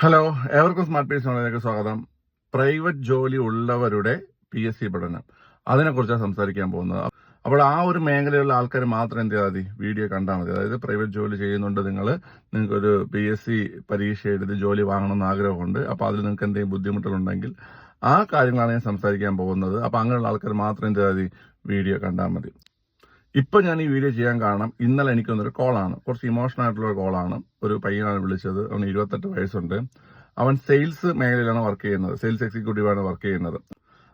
Hello ഏവർക്കും smart piece ഓണിലേക്ക് സ്വാഗതം. Private ജോലി ഉള്ളവരുടെ പി എസ് സി പഠനം. അതിനെക്കുറിച്ചാണ് സംസാരിക്കാൻ പോകുന്നത്. അപ്പോൾ ആ ഒരു മേഖലയിലുള്ള ആൾക്കാർ മാത്രം എന്ത് ചെയ്താൽ മതി? വീഡിയോ കണ്ടാൽ മതി. അതായത് പ്രൈവറ്റ് ജോലി ചെയ്യുന്നുണ്ട് നിങ്ങൾ നിങ്ങൾക്കൊരു പി എസ് സി പരീക്ഷ എഴുതി ജോലി വാങ്ങണമെന്ന് ആഗ്രഹമുണ്ട്. അപ്പോൾ അതിൽ നിങ്ങൾക്ക് എന്തെങ്കിലും ബുദ്ധിമുട്ടുകളുണ്ടെങ്കിൽ ആ കാര്യങ്ങളാണ് ഞാൻ സംസാരിക്കാൻ പോകുന്നത്. അപ്പോൾ അങ്ങനെയുള്ള ആൾക്കാർ മാത്രം എന്ത് ചെയ്താൽ മതി? വീഡിയോ കണ്ടാൽ മതി. ഇപ്പൊ ഞാൻ ഈ വീഡിയോ ചെയ്യാൻ കാരണം ഇന്നലെ എനിക്ക് വന്നൊരു കോളാണ്. കുറച്ച് ഇമോഷണൽ ആയിട്ടുള്ള ഒരു കോളാണ്. ഒരു പയ്യനാണ് വിളിച്ചത്. അവന് ഇരുപത്തെട്ട് വയസ്സുണ്ട്. അവൻ സെയിൽസ് മേഖലയിലാണ് വർക്ക് ചെയ്യുന്നത്. സെയിൽസ് എക്സിക്യൂട്ടീവാണ് വർക്ക് ചെയ്യുന്നത്.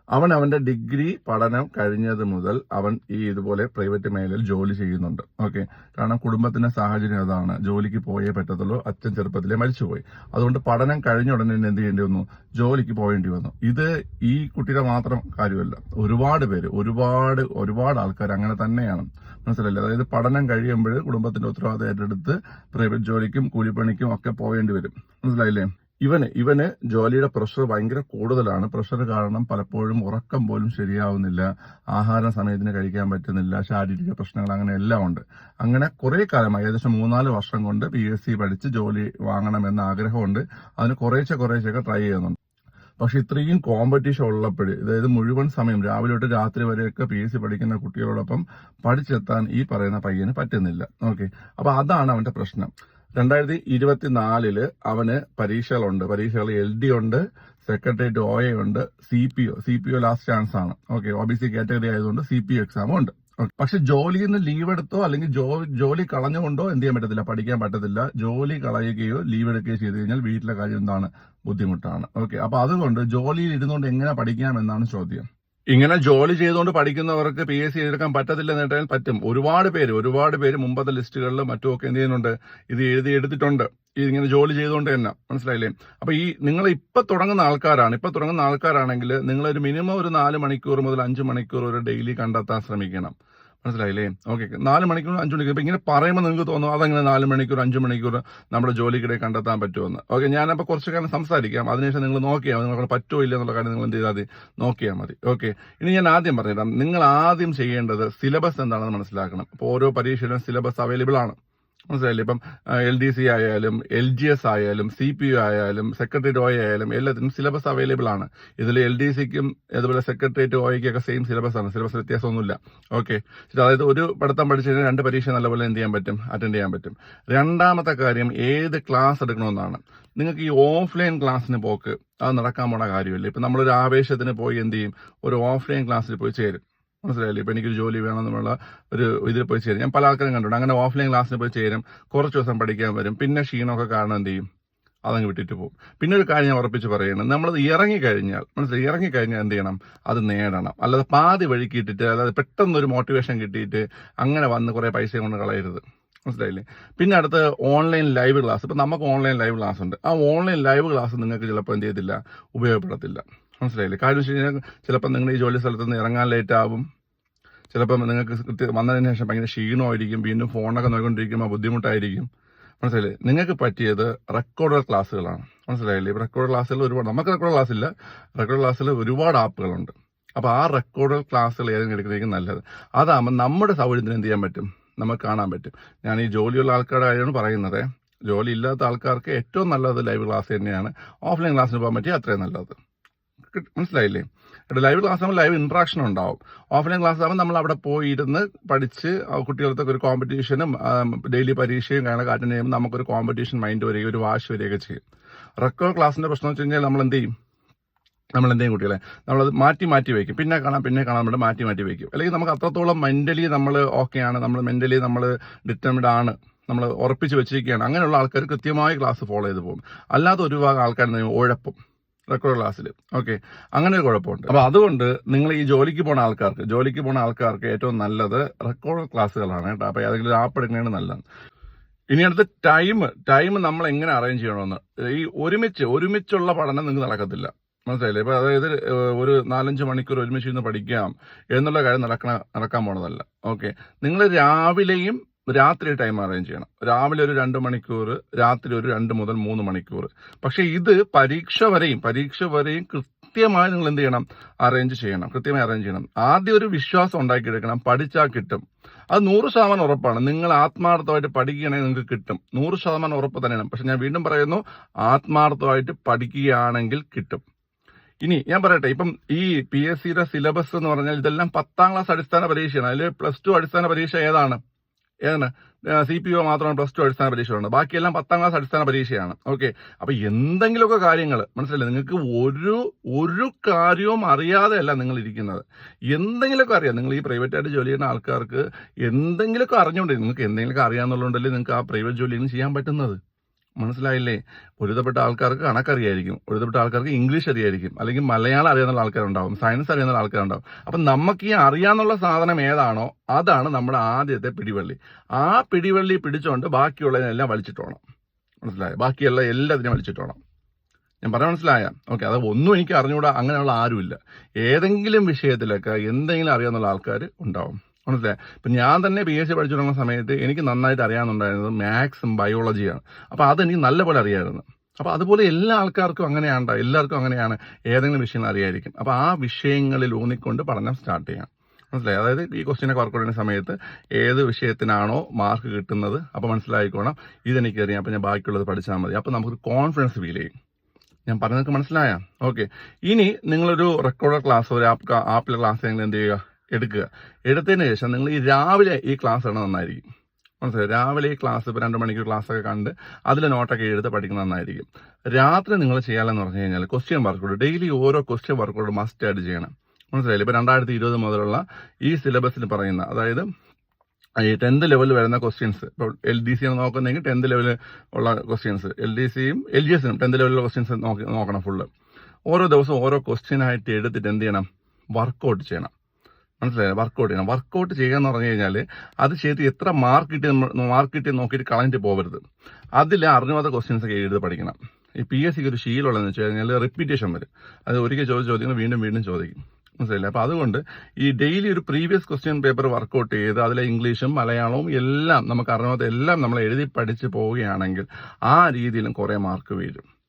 അവൻ അവന്റെ ഡിഗ്രി പഠനം കഴിഞ്ഞത് മുതൽ അവൻ ഈ ഇതുപോലെ പ്രൈവറ്റ് മേഖലയിൽ ജോലി ചെയ്യുന്നുണ്ട്. ഓക്കെ. കാരണം കുടുംബത്തിന്റെ സാഹചര്യം അതാണ്. ജോലിക്ക് പോയേ പറ്റത്തുള്ളൂ. അച്ഛൻ ചെറുപ്പത്തിലെ മരിച്ചുപോയി. അതുകൊണ്ട് പഠനം കഴിഞ്ഞ ഉടനെ എന്ത് ചെയ്യേണ്ടി വന്നു? ജോലിക്ക് പോകേണ്ടി വന്നു. ഇത് ഈ കുട്ടിയുടെ മാത്രം കാര്യമല്ല. ഒരുപാട് പേര് ഒരുപാട് ഒരുപാട് ആൾക്കാർ അങ്ങനെ തന്നെയാണ്. മനസ്സിലല്ലേ അതായത് പഠനം കഴിയുമ്പോൾ കുടുംബത്തിന്റെ ഉത്തരവാദിത്തം ഏറ്റെടുത്ത് പ്രൈവറ്റ് ജോലിക്കും കൂലിപ്പണിക്കും ഒക്കെ പോകേണ്ടി വരും. മനസ്സിലായില്ലേ? ഇവന് ഇവന് ജോലിയുടെ പ്രഷർ ഭയങ്കര കൂടുതലാണ്. പ്രഷർ കാരണം പലപ്പോഴും ഉറക്കം പോലും ശരിയാവുന്നില്ല. ആഹാര സമയത്തിന് കഴിക്കാൻ പറ്റുന്നില്ല. ശാരീരിക പ്രശ്നങ്ങൾ അങ്ങനെ എല്ലാം ഉണ്ട്. അങ്ങനെ കുറെ കാലമായി ഏകദേശം മൂന്നാൽ വർഷം കൊണ്ട് പി എസ് സി പഠിച്ച് ജോലി വാങ്ങണമെന്ന ആഗ്രഹമുണ്ട്. അതിന് കുറേശ്ശെ കുറേശ്ശെയൊക്കെ ട്രൈ ചെയ്യുന്നുണ്ട്. പക്ഷെ ഇത്രയും കോമ്പറ്റീഷൻ ഉള്ളപ്പോൾ അതായത് മുഴുവൻ സമയം രാവിലെ തൊട്ട് രാത്രി വരെയൊക്കെ പി എസ് സി പഠിക്കുന്ന കുട്ടികളോടൊപ്പം പഠിച്ചെത്താൻ ഈ പറയുന്ന പയ്യന് പറ്റുന്നില്ല. ഓക്കെ അപ്പൊ അതാണ് അവന്റെ പ്രശ്നം. രണ്ടായിരത്തി ഇരുപത്തിനാലിൽ അവന് പരീക്ഷകളുണ്ട്. പരീക്ഷകൾ എൽ ഡി ഉണ്ട് സെക്രട്ടേറിയറ്റ് ഒ എ ഉണ്ട് C P O C P O last chance ആണ്. Okay O B C category ആയതുകൊണ്ട് സി പി ഒ എക്സാമും ഉണ്ട്. പക്ഷെ ജോലിയിൽ നിന്ന് ലീവ് എടുത്തോ അല്ലെങ്കിൽ ജോലി കളഞ്ഞുകൊണ്ടോ എന്ത് ചെയ്യാൻ പറ്റത്തില്ല പഠിക്കാൻ പറ്റത്തില്ല ജോലി കളയുകയോ ലീവ് എടുക്കുകയോ ചെയ്തു കഴിഞ്ഞാൽ വീട്ടിലെ കാര്യം എന്താണ്? ബുദ്ധിമുട്ടാണ്. ഓക്കെ അപ്പൊ അതുകൊണ്ട് ജോലിയിൽ ഇരുന്നുകൊണ്ട് എങ്ങനെ പഠിക്കാം എന്നാണ് ചോദ്യം. ഇങ്ങനെ ജോലി ചെയ്തുകൊണ്ട് പഠിക്കുന്നവർക്ക് പി എസ് സി എടുക്കാൻ പറ്റത്തില്ല കേട്ടാൽ പറ്റും. ഒരുപാട് പേര് ഒരുപാട് പേര് മുമ്പത്തെ ലിസ്റ്റുകളിലും മറ്റുമൊക്കെ എന്ത് ചെയ്യുന്നുണ്ട്? ഇത് എഴുതി എടുത്തിട്ടുണ്ട്. ഇത് ഇങ്ങനെ ജോലി ചെയ്തുകൊണ്ട് തന്നെ. മനസ്സിലായില്ലേ? അപ്പൊ ഈ നിങ്ങൾ ഇപ്പൊ തുടങ്ങുന്ന ആൾക്കാരാണ് ഇപ്പൊ തുടങ്ങുന്ന ആൾക്കാരാണെങ്കിൽ നിങ്ങൾ ഒരു മിനിമം ഒരു നാല് മണിക്കൂർ മുതൽ അഞ്ച് മണിക്കൂർ ഒരു ഡെയിലി കണ്ടെത്താൻ ശ്രമിക്കണം. മനസ്സിലായില്ലേ? ഓക്കെ നാല് മണിക്കൂർ അഞ്ച് മണിക്കൂർ. ഇപ്പം ഇങ്ങനെ പറയുമ്പോൾ നിങ്ങൾക്ക് തോന്നും അതെങ്ങനെ നാല് മണിക്കൂർ അഞ്ച് മണിക്കൂർ നമ്മുടെ ജോലിക്കിടെ കണ്ടെത്താൻ പറ്റുമെന്ന് ഓക്കെ ഞാനപ്പോൾ കുറച്ച് കാലം സംസാരിക്കാം. അതിനുശേഷം നിങ്ങൾ നോക്കിയാൽ നിങ്ങൾക്ക് പറ്റുമോ ഇല്ല എന്നുള്ള കാര്യം നിങ്ങൾ എന്ത് ചെയ്താൽ മതി. നോക്കിയാൽ മതി. ഓക്കെ ഇനി ഞാൻ ആദ്യം പറഞ്ഞുതരാം. നിങ്ങൾ ആദ്യം ചെയ്യേണ്ടത് സിലബസ് എന്താണെന്ന് മനസ്സിലാക്കണം. അപ്പോൾ ഓരോ പരീക്ഷയിലും സിലബസ് അവൈലബിൾ ആണ്. മനസ്സിലായില്ലേ? ഇപ്പം എൽ ഡി സി ആയാലും എൽ ജി എസ് ആയാലും സി പി യു ആയാലും സെക്രട്ടേറിയറ്റ് ഒ ആയാലും എല്ലാത്തിനും സിലബസ് അവൈലബിൾ ആണ്. ഇതിൽ എൽ ഡി സിക്കും അതുപോലെ സെക്രട്ടേറിയറ്റ് ഒയ്ക്കും ഒക്കെ സെയിം സിലബസ് ആണ്. സിലബസ് വ്യത്യാസമൊന്നുമില്ല. ഓക്കെ അതായത് ഒരു പഠിത്തം പഠിച്ചു കഴിഞ്ഞാൽ രണ്ട് പരീക്ഷ നല്ലപോലെ എന്ത് ചെയ്യാൻ പറ്റും? അറ്റൻഡ് ചെയ്യാൻ പറ്റും. രണ്ടാമത്തെ കാര്യം ഏത് ക്ലാസ് എടുക്കണമെന്നാണ്. നിങ്ങൾക്ക് ഈ ഓഫ്ലൈൻ ക്ലാസ്സിന് പോക്ക് അത് നടക്കാൻ പോണ കാര്യമില്ല. ഇപ്പം നമ്മളൊരു ആവേശത്തിന് പോയി എന്ത് ചെയ്യും? ഒരു ഓഫ്ലൈൻ ക്ലാസ്സിൽ പോയി ചേരും. മനസ്സിലായില്ലേ? ഇപ്പം എനിക്കൊരു ജോലി വേണമെന്നുള്ള ഒരു ഇതിൽ പോയി ചേരും. ഞാൻ പല ആൾക്കാരും കണ്ടിട്ടുണ്ട്. അങ്ങനെ ഓഫ്ലൈൻ ക്ലാസ്സിന് പോയി ചേരും. കുറച്ച് ദിവസം പഠിക്കാൻ വരും. പിന്നെ ക്ഷീണമൊക്കെ കാരണം എന്ത് ചെയ്യും? അതങ്ങ് വിട്ടിട്ട് പോകും. പിന്നെ ഒരു കാര്യം ഞാൻ ഉറപ്പിച്ച് പറയുന്നത് നമ്മൾ ഇറങ്ങിക്കഴിഞ്ഞാൽ മനസ്സിലായി? ഇറങ്ങിക്കഴിഞ്ഞാൽ എന്ത് ചെയ്യണം? അത് നേടണം. അല്ലാതെ പാതി വഴിക്ക് ഇട്ടിട്ട് അല്ലാതെ പെട്ടെന്ന് ഒരു മോട്ടിവേഷൻ കിട്ടിയിട്ട് അങ്ങനെ വന്ന് കുറേ പൈസ കൊണ്ട് കളയരുത്. മനസ്സിലായില്ലേ? പിന്നെ അടുത്ത് ഓൺലൈൻ ലൈവ് ക്ലാസ് ഇപ്പം നമുക്ക് ഓൺലൈൻ ലൈവ് ക്ലാസ് ഉണ്ട്. ആ ഓൺലൈൻ ലൈവ് ക്ലാസ് നിങ്ങൾക്ക് ചിലപ്പോൾ എന്ത് ചെയ്യത്തില്ല? ഉപയോഗപ്പെടത്തില്ല. മനസ്സിലായില്ലേ? കാര്യം വെച്ച് കഴിഞ്ഞാൽ ചിലപ്പോൾ നിങ്ങൾ ഈ ജോലി സ്ഥലത്ത് നിന്ന് ഇറങ്ങാൻ ലേറ്റ് ആവും. ചിലപ്പോൾ നിങ്ങൾക്ക് കൃത്യ- വന്നതിന് ശേഷം ഭയങ്കര ക്ഷീണമായിരിക്കും. വീണ്ടും ഫോണൊക്കെ നോക്കിക്കൊണ്ടിരിക്കുമ്പോൾ ബുദ്ധിമുട്ടായിരിക്കും. മനസ്സിലായില്ലേ? നിങ്ങൾക്ക് പറ്റിയത് റെക്കോർഡർ ക്ലാസ്സുകളാണ് മനസ്സിലായില്ലേ? റെക്കോർഡ് ക്ലാസ്സുകൾ ഒരുപാട് നമുക്ക് റെക്കോർഡ് ക്ലാസ് ഇല്ല. റെക്കോർഡ് ക്ലാസ്സിൽ ഒരുപാട് ആപ്പുകളുണ്ട് അപ്പോൾ ആ റെക്കോർഡ് ക്ലാസ്സുകൾ ഏതെങ്കിലും എടുക്കുന്നതായിരിക്കും നല്ലത്. അതാകുമ്പോൾ നമ്മുടെ സൗകര്യത്തിന് എന്ത് ചെയ്യാൻ പറ്റും? നമുക്ക് കാണാൻ പറ്റും. ഞാൻ ഈ ജോലിയുള്ള ആൾക്കാരുടെ കാര്യമാണ് പറയുന്നത് ജോലി ഇല്ലാത്ത ആൾക്കാർക്ക് ഏറ്റവും നല്ലത് ലൈവ് ക്ലാസ് തന്നെയാണ്. ഓഫ്ലൈൻ ക്ലാസ്സിന് പോകാൻ പറ്റിയ അത്രയും നല്ലത്. മനസ്സിലായില്ലേ? ലൈവ് ക്ലാസ് ആകുമ്പോൾ ലൈവ് ഇൻട്രാക്ഷൻ ഉണ്ടാവും. ഓഫ്ലൈൻ ക്ലാസ് ആകുമ്പോൾ നമ്മൾ അവിടെ പോയി ഇരുന്ന് പഠിച്ച് ആ കുട്ടികൾക്ക് ഒരു കോമ്പറ്റീഷനും ഡെയിലി പരീക്ഷയും കാണാൻ അറ്റൻഡ് ചെയ്യുമ്പോൾ നമുക്കൊരു കോമ്പറ്റീഷൻ മൈൻഡ് വരികയും ഒരു വാശി വരികയൊക്കെ ചെയ്യും. റെക്കോർഡ് ക്ലാസ്സിന്റെ പ്രശ്നം വെച്ച് കഴിഞ്ഞാൽ നമ്മൾ എന്ത് ചെയ്യും? നമ്മൾ എന്തെങ്കിലും കുട്ടികളെ? നമ്മളത് മാറ്റി മാറ്റി വയ്ക്കും. പിന്നെ കാണാം പിന്നെ കാണാൻ വേണ്ടി മാറ്റി മാറ്റി വയ്ക്കും. അല്ലെങ്കിൽ നമുക്ക് അത്രത്തോളം മെന്റലി നമ്മൾ ഓക്കെ ആണ്. നമ്മൾ മെന്റലി നമ്മൾ ഡിറ്റർമിഡ് ആണ്. നമ്മൾ ഉറപ്പിച്ച് വെച്ചിരിക്കുകയാണ്. അങ്ങനെയുള്ള ആൾക്കാർ കൃത്യമായി ക്ലാസ് ഫോളോ ചെയ്ത് പോകും. അല്ലാതെ ഒരു ഭാഗം ആൾക്കാർ ഉഴപ്പും. റെക്കോർഡ് ക്ലാസ്സിൽ ഓക്കെ അങ്ങനെ ഒരു കുഴപ്പമുണ്ട്. അപ്പോൾ അതുകൊണ്ട് നിങ്ങൾ ഈ ജോലിക്ക് പോണ ആൾക്കാർക്ക് ജോലിക്ക് പോണ ആൾക്കാർക്ക് ഏറ്റവും നല്ലത് റെക്കോർഡ് ക്ലാസ്സുകളാണ് കേട്ടോ. അപ്പോൾ ഏതെങ്കിലും ആപ്പ് എടുക്കുന്നതാണ് നല്ലതാണ്. ഇനി അടുത്ത് ടൈം ടൈം നമ്മൾ എങ്ങനെ അറേഞ്ച് ചെയ്യണമെന്ന്. ഈ ഒരുമിച്ച് ഒരുമിച്ചുള്ള പഠനം നിങ്ങൾക്ക് നടക്കത്തില്ല. മനസ്സിലായില്ലേ? ഇപ്പോൾ അതായത് ഒരു നാലഞ്ച് മണിക്കൂർ ഒരുമിച്ച് ഇരുന്ന് പഠിക്കാം എന്നുള്ള കാര്യം നടക്കണ നടക്കാൻ പോണതല്ല. ഓക്കെ നിങ്ങൾ രാവിലെയും രാത്രി ടൈം അറേഞ്ച് ചെയ്യണം. രാവിലെ ഒരു രണ്ട് മണിക്കൂർ രാത്രി ഒരു രണ്ട് മുതൽ മൂന്ന് മണിക്കൂർ. പക്ഷെ ഇത് പരീക്ഷ വരെയും പരീക്ഷ വരെയും കൃത്യമായി നിങ്ങൾ എന്ത് ചെയ്യണം? അറേഞ്ച് ചെയ്യണം. കൃത്യമായി അറേഞ്ച് ചെയ്യണം. ആദ്യം ഒരു വിശ്വാസം ഉണ്ടാക്കിയെടുക്കണം. പഠിച്ചാൽ കിട്ടും. അത് നൂറ് ശതമാനം ഉറപ്പാണ്. നിങ്ങൾ ആത്മാർത്ഥമായിട്ട് പഠിക്കുകയാണെങ്കിൽ നിങ്ങൾക്ക് കിട്ടും. നൂറ് ശതമാനം ഉറപ്പ് തന്നെയാണ്. പക്ഷെ ഞാൻ വീണ്ടും പറയുന്നു ആത്മാർത്ഥമായിട്ട് പഠിക്കുകയാണെങ്കിൽ കിട്ടും. ഇനി ഞാൻ പറയട്ടെ. ഇപ്പം ഈ പി എസ് സിയുടെ സിലബസ് എന്ന് പറഞ്ഞാൽ ഇതെല്ലാം പത്താം ക്ലാസ് അടിസ്ഥാന പരീക്ഷയാണ്. അതിൽ പ്ലസ് ടു അടിസ്ഥാന പരീക്ഷ ഏതാണ്? ഏതാണ്? സി പി ഒ മാത്രമാണ് പ്ലസ് ടു അടിസ്ഥാന പരീക്ഷ ഉണ്ട് ബാക്കിയെല്ലാം പത്താം ക്ലാസ് അടിസ്ഥാന പരീക്ഷയാണ്. ഓക്കെ അപ്പൊ എന്തെങ്കിലുമൊക്കെ കാര്യങ്ങൾ മനസ്സിലായി നിങ്ങൾക്ക് ഒരു ഒരു കാര്യവും അറിയാതെയല്ല നിങ്ങൾ ഇരിക്കുന്നത്. എന്തെങ്കിലുമൊക്കെ അറിയാം. നിങ്ങൾ ഈ പ്രൈവറ്റ് ആയിട്ട് ജോലി ചെയ്യുന്ന ആൾക്കാർക്ക് എന്തെങ്കിലുമൊക്കെ അറിഞ്ഞുകൊണ്ടിരിക്കും. നിങ്ങൾക്ക് എന്തെങ്കിലുമൊക്കെ അറിയാന്നുള്ളതുകൊണ്ടല്ലേ നിങ്ങൾക്ക് ആ പ്രൈവറ്റ് ജോലിയൊന്നും ചെയ്യാൻ പറ്റുന്നത്. മനസ്സിലായില്ലേ? ഒരുതപ്പെട്ട ആൾക്കാർക്ക് കണക്കറിയായിരിക്കും. ഒരുതപ്പെട്ട ആൾക്കാർക്ക് ഇംഗ്ലീഷ് അറിയായിരിക്കും. അല്ലെങ്കിൽ മലയാളം അറിയാവുന്ന ആൾക്കാരുണ്ടാവും. സയൻസ് അറിയാവുന്ന ആൾക്കാരുണ്ടാവും. അപ്പം നമുക്ക് ഈ അറിയാന്നുള്ള സാധനം ഏതാണോ അതാണ് നമ്മുടെ ആദ്യത്തെ പിടിവള്ളി. ആ പിടിവള്ളി പിടിച്ചുകൊണ്ട് ബാക്കിയുള്ളതിനെല്ലാം വലിച്ചിട്ടോണം മനസ്സിലായോ? ബാക്കിയുള്ള എല്ലാത്തിനും വലിച്ചിട്ടോണം ഞാൻ പറഞ്ഞ മനസ്സിലായ? ഓക്കെ അത് ഒന്നും എനിക്ക് അറിഞ്ഞുകൂടാ അങ്ങനെയുള്ള ആരുമില്ല. ഏതെങ്കിലും വിഷയത്തിലൊക്കെ എന്തെങ്കിലും അറിയാവുന്ന ആൾക്കാർ ഉണ്ടാവും. മനസ്സിലായി ഇപ്പം ഞാൻ തന്നെ പി സി പഠിച്ചു തുടങ്ങുന്ന സമയത്ത് എനിക്ക് നന്നായിട്ട് അറിയാമെന്നുണ്ടായിരുന്നത് മാത്സും ബയോളജിയാണ് അപ്പോൾ അതെനിക്ക് നല്ലപോലെ അറിയാമായിരുന്നു അപ്പോൾ അതുപോലെ എല്ലാ ആൾക്കാർക്കും അങ്ങനെയാണ് എല്ലാവർക്കും അങ്ങനെയാണ് ഏതെങ്കിലും വിഷയങ്ങൾ അറിയായിരിക്കും. അപ്പോൾ ആ വിഷയങ്ങളിൽ ഊന്നിക്കൊണ്ട് പഠനം സ്റ്റാർട്ട് ചെയ്യാം. മനസ്സിലായി? അതായത് ഈ ക്വസ്റ്റ്യനൊക്കെ വർക്ക് ചെയ്യുന്ന സമയത്ത് ഏത് വിഷയത്തിനാണോ മാർക്ക് കിട്ടുന്നത് അപ്പോൾ മനസ്സിലായിക്കോണം. ഇതെനിക്ക് അറിയാം അപ്പോൾ ഞാൻ ബാക്കിയുള്ളത് പഠിച്ചാൽ മതി. അപ്പോൾ നമുക്ക് കോൺഫിഡൻസ് ഫീൽ ചെയ്യും. ഞാൻ പറഞ്ഞതൊക്കെ മനസ്സിലായ? ഓക്കെ ഇനി നിങ്ങളൊരു റെക്കോർഡ് ക്ലാസ് ഒരു ആപ്പ് ആപ്പിലെ ക്ലാസ് നിങ്ങൾ എന്ത് ചെയ്യുക? എടുക്കുക. എടുത്തതിന് ശേഷം നിങ്ങൾ ഈ രാവിലെ ഈ ക്ലാസ് ആണ് നന്നായിരിക്കും. മനസ്സിലായി? രാവിലെ ഈ ക്ലാസ് ഇപ്പോൾ രണ്ട് മണിക്കൂർ ഒക്കെ കണ്ട് അതിൽ നോട്ടൊക്കെ എഴുതി പഠിക്കുന്നത് നന്നായിരിക്കും. രാത്രി നിങ്ങൾ ചെയ്യാമെന്ന് പറഞ്ഞു കഴിഞ്ഞാൽ ക്വസ്റ്റ്യൻ വർക്കൗട്ട് ഡെയിലി ഓരോ ക്വസ്റ്റ്യൻ വർക്കൗട്ട് മസ്റ്റ് ആയിട്ട് ചെയ്യണം. മനസ്സിലായില്ലേ? ഇപ്പോൾ രണ്ടായിരത്തി ഇരുപത് മുതലുള്ള ഈ സിലബസിൽ പറയുന്ന അതായത് ഈ ടെൻത്ത് ലെവലിൽ വരുന്ന ക്വസ്റ്റ്യൻസ് ഇപ്പോൾ എൽ ഡി സി ആണ് നോക്കുന്നതെങ്കിൽ ടെൻത്ത് ലെവലിൽ ഉള്ള ക്വസ്റ്റ്യൻസ് എൽ ഡി സിയും എൽ ജി എസിനും ടെൻത്ത് ലെവലിലുള്ള ക്വസ്റ്റ്യൻസ് നോക്കി നോക്കണം ഫുള്ള് ഓരോ ദിവസവും ഓരോ ക്വസ്റ്റ്യൻ ആയിട്ട് എടുത്തിട്ട് എന്ത് ചെയ്യണം? വർക്കൗട്ട് ചെയ്യണം. മനസ്സിലായോ? വർക്കൗട്ട് ചെയ്യണം. വർക്കൗട്ട് ചെയ്യുക എന്ന് പറഞ്ഞു കഴിഞ്ഞാൽ അത് ചെയ്ത് എത്ര മാർക്ക് കിട്ടി മാർക്ക് കിട്ടി നോക്കിയിട്ട് കളഞ്ഞിട്ട് പോകരുത് അതിൽ അറിഞ്ഞാത്ത ക്വസ്റ്റ്യൻസ് ഒക്കെ എഴുതി പഠിക്കണം. ഈ പി എസ് സിക്ക് ഒരു ശീലമുള്ളതെന്ന് വെച്ച് കഴിഞ്ഞാൽ റിപ്പീറ്റേഷൻ വരും. അത് ഒരിക്കൽ ചോദിച്ച ചോദ്യങ്ങൾ വീണ്ടും വീണ്ടും ചോദിക്കും. മനസ്സിലായില്ല? അപ്പോൾ അതുകൊണ്ട് ഈ ഡെയിലി ഒരു പ്രീവിയസ് ക്വസ്റ്റ്യൻ പേപ്പർ വർക്കൗട്ട് ചെയ്ത് അതിലെ ഇംഗ്ലീഷും മലയാളവും എല്ലാം നമുക്ക് അറിയാത്ത എല്ലാം നമ്മൾ എഴുതി പഠിച്ച് പോവുകയാണെങ്കിൽ ആ രീതിയിലും കുറേ മാർക്ക് വീഴും.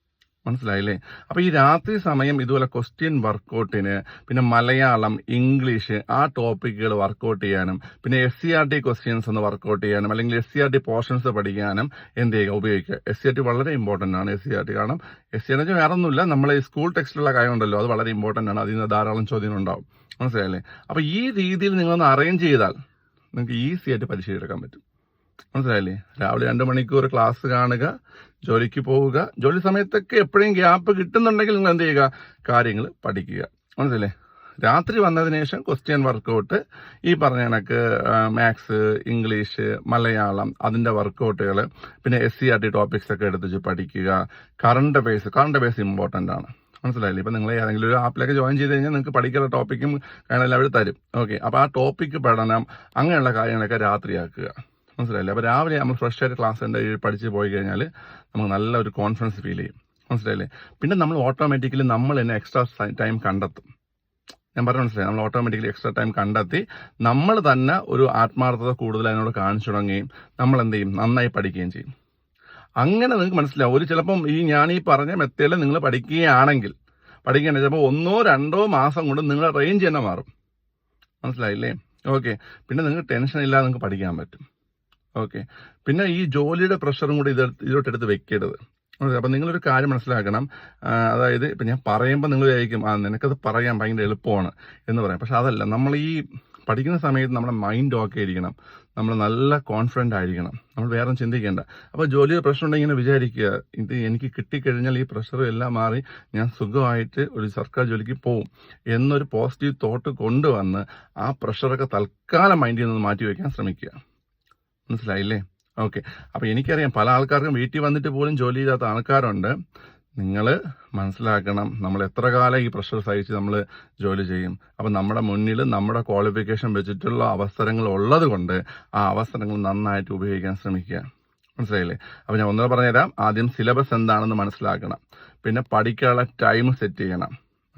മനസ്സിലായില്ലേ? അപ്പൊ ഈ രാത്രി സമയം ഇതുപോലെ ക്വസ്റ്റ്യൻ വർക്കൗട്ടിന് പിന്നെ മലയാളം ഇംഗ്ലീഷ് ആ ടോപ്പിക്കുകൾ വർക്കൗട്ട് ചെയ്യാനും പിന്നെ S C R T questions ഒന്ന് വർക്കൗട്ട് ചെയ്യാനും അല്ലെങ്കിൽ S C R T portions പഠിക്കാനും എന്ത് ചെയ്യുക? ഉപയോഗിക്കുക. എസ് സി ആർ ടി വളരെ ഇമ്പോർട്ടന്റ് ആണ് എസ് സി ആർ ടി കാരണം എസ് സി ആർ ടി വേറെ ഒന്നുമില്ല നമ്മളെ ഈ സ്കൂൾ ടെക്സ്റ്റിലുള്ള കാര്യമുണ്ടല്ലോ അത് വളരെ ഇമ്പോർട്ടന്റ് ആണ്. അതിൽ നിന്ന് ധാരാളം ചോദ്യം ഉണ്ടാവും. മനസ്സിലായില്ലേ? അപ്പൊ ഈ രീതിയിൽ നിങ്ങളൊന്ന് അറേഞ്ച് ചെയ്താൽ നിങ്ങൾക്ക് ഈസി ആയിട്ട് പരീക്ഷ എടുക്കാൻ പറ്റും. മനസ്സിലായില്ലേ? രാവിലെ രണ്ട് മണിക്കൂർ ക്ലാസ് കാണുക ജോലിക്ക് പോവുക ജോലി സമയത്തൊക്കെ എപ്പോഴും ഗ്യാപ്പ് കിട്ടുന്നുണ്ടെങ്കിൽ നിങ്ങൾ എന്ത് ചെയ്യുക? കാര്യങ്ങൾ പഠിക്കുക. മനസ്സിലേ രാത്രി വന്നതിന് ശേഷം ക്വസ്റ്റ്യൻ വർക്കൗട്ട് ഈ പറഞ്ഞ കണക്ക് മാത്സ് ഇംഗ്ലീഷ് മലയാളം അതിന്റെ വർക്കൗട്ടുകൾ പിന്നെ S C R T topics ഒക്കെ എടുത്ത് പഠിക്കുക. Current affairs current affairs important ആണ്. മനസ്സിലായില്ലേ? ഇപ്പം നിങ്ങൾ ഏതെങ്കിലും ഒരു ആപ്പിലൊക്കെ ജോയിൻ ചെയ്ത് കഴിഞ്ഞാൽ നിങ്ങൾക്ക് പഠിക്കാനുള്ള ടോപ്പിക്കും കാര്യങ്ങളെല്ലാം അവർ തരും. ഓക്കെ അപ്പോൾ ആ ടോപ്പിക്ക് പഠനം അങ്ങനെയുള്ള കാര്യങ്ങളൊക്കെ രാത്രിയാക്കുക. മനസ്സിലായില്ലേ? അപ്പോൾ രാവിലെ നമ്മൾ ഫ്രഷ് ആയിട്ട് ക്ലാസ് ഉണ്ട് പഠിച്ച് പോയി കഴിഞ്ഞാൽ നമുക്ക് നല്ല ഒരു കോൺഫിഡൻസ് ഫീൽ ചെയ്യും. മനസ്സിലായില്ലേ? പിന്നെ നമ്മൾ ഓട്ടോമാറ്റിക്കലി നമ്മൾ തന്നെ എക്സ്ട്രാ ടൈം കണ്ടെത്തും. ഞാൻ പറഞ്ഞു മനസ്സിലായി? നമ്മൾ ഓട്ടോമാറ്റിക്കലി എക്സ്ട്രാ ടൈം കണ്ടെത്തി നമ്മൾ തന്നെ ഒരു ആത്മാർത്ഥത കൂടുതൽ അതിനോട് കാണിച്ചു തുടങ്ങുകയും നമ്മൾ എന്ത് ചെയ്യും? നന്നായി പഠിക്കുകയും ചെയ്യും. അങ്ങനെ നിങ്ങൾക്ക് മനസ്സിലാവും. ഒരു ചിലപ്പം ഈ ഞാൻ ഈ പറഞ്ഞ മെത്തേഡിൽ നിങ്ങൾ പഠിക്കുകയാണെങ്കിൽ പഠിക്കുകയാണെങ്കിൽ ചിലപ്പോൾ ഒന്നോ രണ്ടോ മാസം കൊണ്ട് നിങ്ങളുടെ റേഞ്ച് തന്നെ മാറും. മനസ്സിലായില്ലേ? ഓക്കെ പിന്നെ നിങ്ങൾക്ക് ടെൻഷൻ ഇല്ലാതെ നിങ്ങൾക്ക് പഠിക്കാൻ പറ്റും. ഓക്കെ. പിന്നെ ഈ ജോലിയുടെ പ്രഷറും കൂടി ഇത് ഇതിലോട്ടെടുത്ത് വെക്കരുത്. അപ്പം നിങ്ങളൊരു കാര്യം മനസ്സിലാക്കണം. അതായത് ഇപ്പം ഞാൻ പറയുമ്പോൾ നിങ്ങൾ വിചാരിക്കും ആ നിനക്കത് പറയാൻ ഭയങ്കര എളുപ്പമാണ് എന്ന് പറയാം. പക്ഷെ അതല്ല നമ്മൾ ഈ പഠിക്കുന്ന സമയത്ത് നമ്മുടെ മൈൻഡ് ഓക്കെ ആയിരിക്കണം. നമ്മൾ നല്ല കോൺഫിഡന്റ് ആയിരിക്കണം. നമ്മൾ വേറെ ചിന്തിക്കേണ്ട. അപ്പോൾ ജോലിയുടെ പ്രശ്നം ഉണ്ടെങ്കിൽ ഇങ്ങനെ വിചാരിക്കുക ഇത് എനിക്ക് കിട്ടിക്കഴിഞ്ഞാൽ ഈ പ്രഷറും എല്ലാം മാറി ഞാൻ സുഖമായിട്ട് ഒരു സർക്കാർ ജോലിക്ക് പോവും എന്നൊരു പോസിറ്റീവ് തോട്ട് കൊണ്ടുവന്ന് ആ പ്രഷറൊക്കെ തൽക്കാലം മൈൻഡിൽ നിന്ന് മാറ്റി വയ്ക്കാൻ ശ്രമിക്കുക. മനസ്സിലായില്ലേ? ഓക്കെ. അപ്പോൾ എനിക്കറിയാം പല ആൾക്കാർക്കും വീട്ടിൽ വന്നിട്ട് പോലും ജോലി ചെയ്യാത്ത ആൾക്കാരുണ്ട്. നിങ്ങൾ മനസ്സിലാക്കണം നമ്മൾ എത്ര കാലം ഈ പ്രഷർ സഹിച്ച് നമ്മൾ ജോലി ചെയ്യും. അപ്പം നമ്മുടെ മുന്നിൽ നമ്മുടെ ക്വാളിഫിക്കേഷൻ വെച്ചിട്ടുള്ള അവസരങ്ങൾ ഉള്ളത് കൊണ്ട് ആ അവസരങ്ങൾ നന്നായിട്ട് ഉപയോഗിക്കാൻ ശ്രമിക്കുക. മനസ്സിലായില്ലേ? അപ്പം ഞാൻ ഒന്നുകൂടെ പറഞ്ഞുതരാം. ആദ്യം സിലബസ് എന്താണെന്ന് മനസ്സിലാക്കണം. പിന്നെ പഠിക്കാനുള്ള ടൈം സെറ്റ് ചെയ്യണം.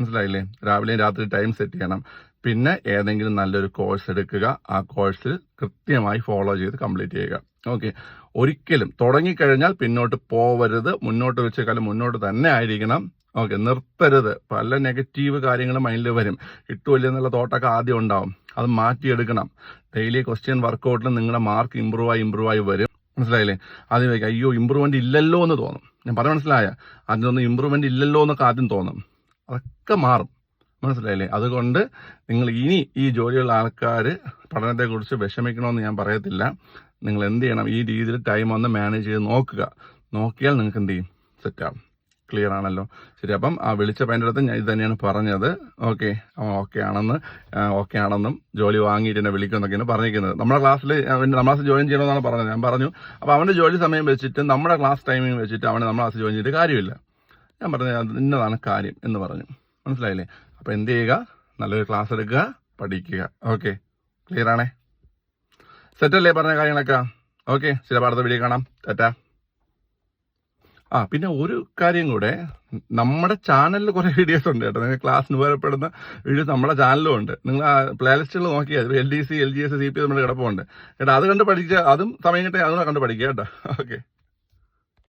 മനസ്സിലായില്ലേ? രാവിലെയും രാത്രി ടൈം സെറ്റ് ചെയ്യണം. പിന്നെ ഏതെങ്കിലും നല്ലൊരു കോഴ്സ് എടുക്കുക. ആ കോഴ്സിൽ കൃത്യമായി ഫോളോ ചെയ്ത് കംപ്ലീറ്റ് ചെയ്യുക. ഓക്കെ ഒരിക്കലും തുടങ്ങിക്കഴിഞ്ഞാൽ പിന്നോട്ട് പോവരുത്. മുന്നോട്ട് വെച്ച കാലം മുന്നോട്ട് തന്നെ ആയിരിക്കണം. ഓക്കെ നിർത്തരുത്. പല നെഗറ്റീവ് കാര്യങ്ങളും മൈൻഡിൽ വരും. കിട്ടുമല്ലോ എന്നുള്ള തോട്ടൊക്കെ ആദ്യം ഉണ്ടാവും. അത് മാറ്റിയെടുക്കണം. ഡെയിലി ക്വസ്റ്റ്യൻ വർക്കൗട്ടിൽ നിങ്ങളുടെ മാർക്ക് ഇമ്പ്രൂവ് ആയി ഇമ്പ്രൂവ് ആയി വരും. മനസ്സിലായില്ലേ? ആദ്യം വയ്ക്കുക അയ്യോ ഇമ്പ്രൂവ്മെന്റ് ഇല്ലല്ലോ എന്ന് തോന്നും. ഞാൻ പറഞ്ഞ മനസ്സിലായ? അതിനൊന്നും ഇമ്പ്രൂവ്മെന്റ് ഇല്ലല്ലോ എന്നൊക്കെ ആദ്യം തോന്നും. അതൊക്കെ മാറും. മനസ്സിലായില്ലേ? അതുകൊണ്ട് നിങ്ങൾ ഇനി ഈ ജോലിയുള്ള ആൾക്കാർ പഠനത്തെക്കുറിച്ച് വിഷമിക്കണമെന്ന് ഞാൻ പറയത്തില്ല. നിങ്ങൾ എന്ത് ചെയ്യണം? ഈ രീതിയിൽ ടൈം ഒന്ന് മാനേജ് ചെയ്ത് നോക്കുക. നോക്കിയാൽ നിങ്ങൾക്ക് എന്ത് ചെയ്യും? സെറ്റാവും ക്ലിയർ ആണല്ലോ. ശരി അപ്പം ആ വിളിച്ച പയ്യന്റെ അടുത്ത് ഞാൻ ഇത് തന്നെയാണ് പറഞ്ഞത്. ഓക്കെ അവൻ ഓക്കെ ആണെന്ന് ഓക്കെ ആണെന്നും ജോലി വാങ്ങിയിട്ട് എന്നെ വിളിക്കുമെന്നൊക്കെയാണ് പറഞ്ഞിരിക്കുന്നത്. നമ്മുടെ ക്ലാസ്സിൽ നമ്മുടെ ക്ലാസ് ജോയിൻ ചെയ്യണമെന്നാണ് പറഞ്ഞത്. ഞാൻ പറഞ്ഞു അപ്പോൾ അവന്റെ ജോലി സമയം വെച്ചിട്ട് നമ്മുടെ ക്ലാസ് ടൈമിംഗ് വെച്ചിട്ട് അവനെ നമ്മുടെ ക്ലാസ് ജോയിൻ ചെയ്തിട്ട് കാര്യമില്ല. ഞാൻ പറഞ്ഞു അത് ഇന്നതാണ് കാര്യം എന്ന് പറഞ്ഞു. മനസ്സിലായില്ലേ? അപ്പോൾ എന്ത് ചെയ്യുക? നല്ലൊരു ക്ലാസ് എടുക്കുക പഠിക്കുക. ഓക്കെ ക്ലിയർ ആണേ? സെറ്റല്ലേ പറഞ്ഞ കാര്യങ്ങളൊക്കെ? ഓക്കെ ചില പാടത്തെ വീഡിയോ കാണാം. ടാറ്റാ ആ പിന്നെ ഒരു കാര്യം കൂടെ. നമ്മുടെ ചാനലിൽ കുറെ വീഡിയോസ് ഉണ്ട് കേട്ടോ. നിങ്ങൾ ക്ലാസ്സിന് ഉപകാരപ്പെടുന്ന വീഡിയോസ് നമ്മുടെ ചാനലും ഉണ്ട്. നിങ്ങൾ ആ പ്ലേലിസ്റ്റുകൾ നോക്കിയാൽ L D C L G S C P നമ്മുടെ കിടപ്പുണ്ട്. കേട്ടോ അത് കണ്ട് പഠിക്കുക അതും സമയം കിട്ടിയാൽ അതും കണ്ട് പഠിക്കുക കേട്ടോ. ഓക്കെ